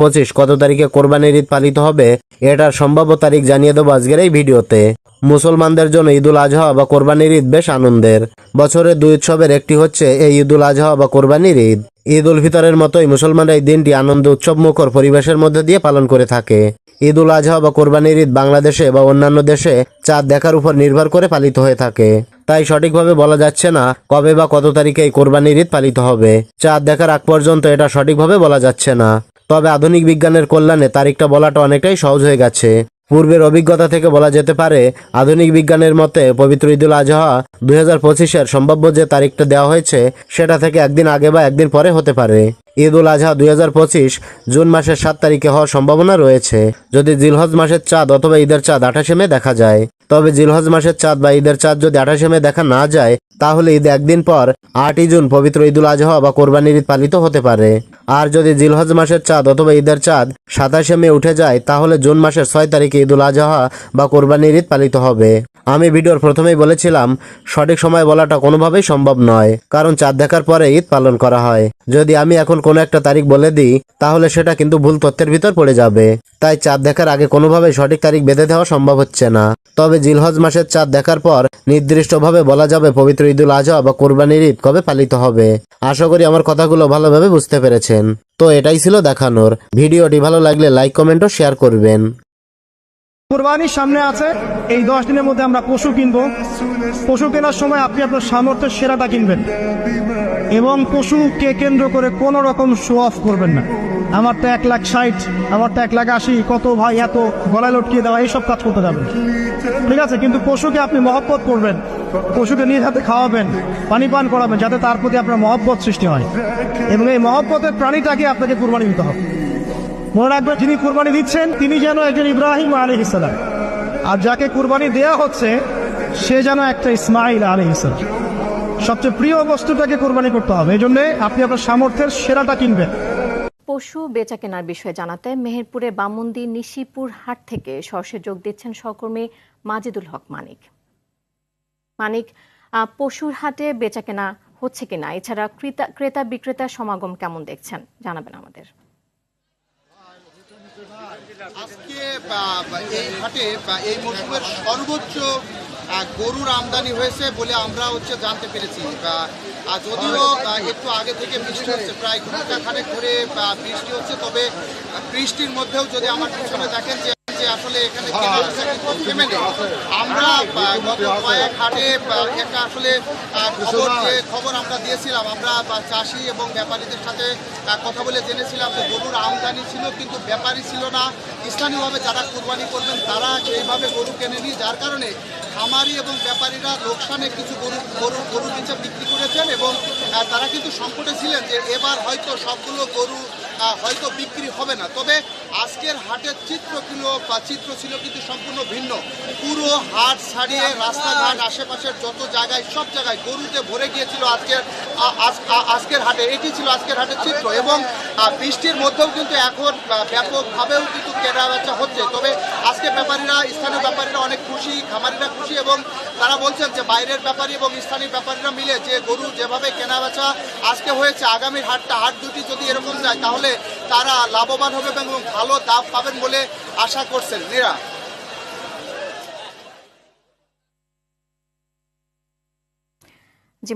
পঁচিশ, কত তারিখে কোরবানির ঈদ পালিত হবে এটার সম্ভাব্য তারিখ জানিয়ে দেবো আজকের এই ভিডিওতে। মুসলমানদের জন্য ঈদুল আজহা বা কোরবানির ঈদ বেশ আনন্দের। বছরের দুই উৎসবের একটি হচ্ছে এই ঈদুল আজহা বা কোরবানির ঈদ। ঈদ উল ফিতরের মতোই মুসলমানরা এই দিনটি আনন্দ, উৎসব, মুখর পরিবেশের মধ্যে দিয়ে পালন করে থাকে। ঈদ উল আজহা বা কোরবানির ঈদ বাংলাদেশে বা অন্যান্য দেশে চাঁদ দেখার উপর নির্ভর করে পালিত হয়ে থাকে। তাই সঠিকভাবে বলা যাচ্ছে না কবে বা কত তারিখে এই কোরবানির ঈদ পালিত হবে। চাঁদ দেখার আগ পর্যন্ত এটা সঠিকভাবে বলা যাচ্ছে না। তবে আধুনিক বিজ্ঞানের কল্যাণে তারিখটা বলাটা অনেকটাই সহজ হয়ে গেছে। পূর্বের অভিজ্ঞতা থেকে বলা যেতে পারে, আধুনিক বিজ্ঞানের মতে পবিত্র ঈদুল আজহা দুই হাজার পঁচিশের সম্ভাব্য যে তারিখটা দেওয়া হয়েছে, সেটা থেকে একদিন আগে বা একদিন পরে হতে পারে। ঈদ উল আজহা দুই হাজার পঁচিশ জুন মাসের সাত তারিখে হওয়ার সম্ভাবনা রয়েছে। যদি জিলহজ মাসের চাঁদ অথবা ঈদের চাঁদ আঠাশে মে দেখা যায়। তবে জিলহজ মাসের চাঁদ বা ঈদের চাঁদ যদি আঠাশে মে দেখা না যায়, তাহলে ঈদ একদিন পর, আটই জুন, পবিত্র ঈদুল আজহা বা কোরবানির ঈদ পালিত হতে পারে। আর যদি জিলহজ মাসের চাঁদ অথবা ঈদের চাঁদ সাতাশে মে উঠে যায়, তাহলে জুন মাসের ছয় তারিখে ঈদুল আজহা বা কোরবানির ঈদ পালিত হবে। আমি ভিডিওর প্রথমেই বলেছিলাম, সঠিক সময় বলাটা কোনোভাবেই সম্ভব নয়, কারণ চাঁদ দেখার পরে ঈদ পালন করা হয়। যদি আমি এখন কোনো একটা তারিখ বলে দিই, তাহলে সেটা কিন্তু ভুল তথ্যের ভিতর পড়ে যাবে। তাই চাঁদ দেখার আগে কোনোভাবেই সঠিক তারিখ বেঁধে দেওয়া সম্ভব হচ্ছে না। তবে জিলহজ মাসের চাঁদ দেখার পর নির্দিষ্টভাবে বলা যাবে পবিত্র ঈদুল আজহা বা কোরবানির ঈদ কবে পালিত হবে। আশা করি আমার কথাগুলো ভালোভাবে বুঝতে পেরেছেন। তো এটাই ছিল দেখানোর। ভিডিওটি ভালো লাগলে লাইক, কমেন্ট ও শেয়ার করবেন। কোরবানির সামনে আছে। এই দশ দিনের মধ্যে আমরা পশু কিনবো। পশু কেনার সময় আপনি আপনার সামর্থ্যের সেরাটা কিনবেন। এবং পশুকে কেন্দ্র করে কোনো রকম শো অফ করবেন না। আমার তো এক লাখ ষাট, আমার তো এক লাখ আশি, কত ভাই এত গলায় লটকিয়ে দেওয়া, এইসব কাজ করতে যাবেন। ঠিক আছে, কিন্তু পশুকে আপনি মহব্বত করবেন, পশুকে নিজ হাতে খাওয়াবেন, পানি পান করাবেন, যাতে তার প্রতি আপনার মহব্বত সৃষ্টি হয়। এবং এই মহব্বতের প্রাণীটাকে আপনাকে কুরবানি দিতে হবে। মনে রাখবেন, যিনি কুরবানি দিচ্ছেন, তিনি যেন একজন ইব্রাহিম আলী ইসলাম আর যাকে কুরবানি দেয়া হচ্ছে, সে যেন একটা ইসমাইল আলী ইসলাম সবচেয়ে প্রিয় বস্তুটাকে কোরবানি করতে হবে। এই জন্য আপনি আপনার সামর্থ্যের সেরাটা কিনবেন। পশু বেচা কেনার বিষয়ে জানাতে মেহেরপুরে বামন্দি নিশিপুর হাট থেকে সরষে যোগ দিচ্ছেন সহকর্মী মাজিদুল হক মানিক। মানিক পশুর হাটে বেচা কেনা হচ্ছে কিনা? এছাড়া ক্রেতা ক্রেতা বিক্রেতার সমাগম কেমন দেখছেন? জানাবেন আমাদের। আজকে এই হাটে এই মৌসুমের সর্বোচ্চ গরুর আমদানি হয়েছে বলে আমরা হচ্ছে জানতে পেরেছি। আর যদিও একটু আগে থেকে বৃষ্টি হচ্ছে, প্রায় ঘণ্টা খানেক ধরে বৃষ্টি হচ্ছে, তবে বৃষ্টির মধ্যেও যদি আমার পিছনে দেখেন যে যে আসলে এখানে থেমে নেই আমরা গত কয়েক হাটে একটা আসলে খবর যে খবর আমরা দিয়েছিলাম আমরা চাষি এবং ব্যাপারীদের সাথে কথা বলে জেনেছিলাম যে গরুর আমদানি ছিল কিন্তু ব্যাপারী ছিল না। স্থানীয়ভাবে যারা কোরবানি করবেন তারা সেইভাবে গরু কেনেনি যার কারণে খামারি এবং ব্যাপারীরা লোকসানে কিছু গরু গরু গরু নিচে বিক্রি করেছেন এবং তারা কিন্তু সংকটে ছিলেন যে এবার হয়তো সবগুলো গরু হয়তো বিক্রি হবে না। তবে আজকের হাটের চিত্র ছিল বা চিত্র ছিল কিন্তু সম্পূর্ণ ভিন্ন। পুরো হাট ছাড়িয়ে রাস্তাঘাট, আশেপাশের যত জায়গায়, সব জায়গায় গরুতে ভরে গিয়েছিল আজকের আজ- আজকের হাটে। এটি ছিল আজকের হাটের চিত্র এবং বৃষ্টির মধ্যেও কিন্তু এখন ব্যাপকভাবেও কিন্তু কেনা বেচা হচ্ছে। তবে আজকে ব্যাপারীরা, স্থানীয় ব্যাপারীরা অনেক খুশি, খামারিরা খুশি এবং তারা বলছেন যে বাইরের ব্যাপারী এবং স্থানীয় ব্যাপারীরা মিলে যে গরু যেভাবে কেনা বেচা আজকে হয়েছে, আগামী হাটটা হাট দুটি যদি এরকম যায়, তাহলে তারা লাভবান হবে এবং ভালো দাম পাবেন বলে আশা করছেন। নেরা? জি